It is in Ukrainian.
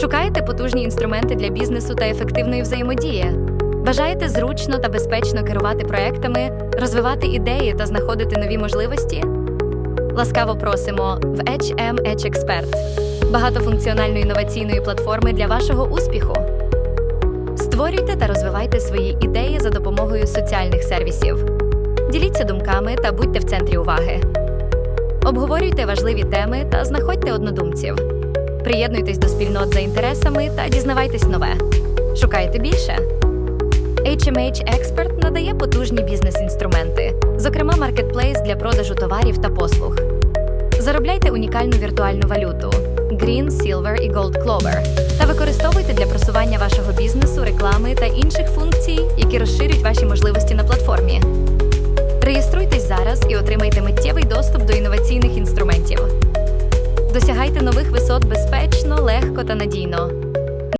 Шукаєте потужні інструменти для бізнесу та ефективної взаємодії? Бажаєте зручно та безпечно керувати проектами, розвивати ідеї та знаходити нові можливості? Ласкаво просимо в HM Edge Expert – багатофункціональної інноваційної платформи для вашого успіху. Створюйте та розвивайте свої ідеї за допомогою соціальних сервісів. Діліться думками та будьте в центрі уваги. Обговорюйте важливі теми та знаходьте однодумців. Приєднуйтесь до спільнот за інтересами та дізнавайтесь нове. Шукайте більше. HMH Expert надає потужні бізнес-інструменти, зокрема маркетплейс для продажу товарів та послуг. Заробляйте унікальну віртуальну валюту Green, Silver і Gold Clover та використовуйте для просування вашого бізнесу, реклами та інших функцій, які розширюють ваші можливості на платформі. Реєструйтесь зараз і отримайте інноваційних нових висот безпечно, легко та надійно.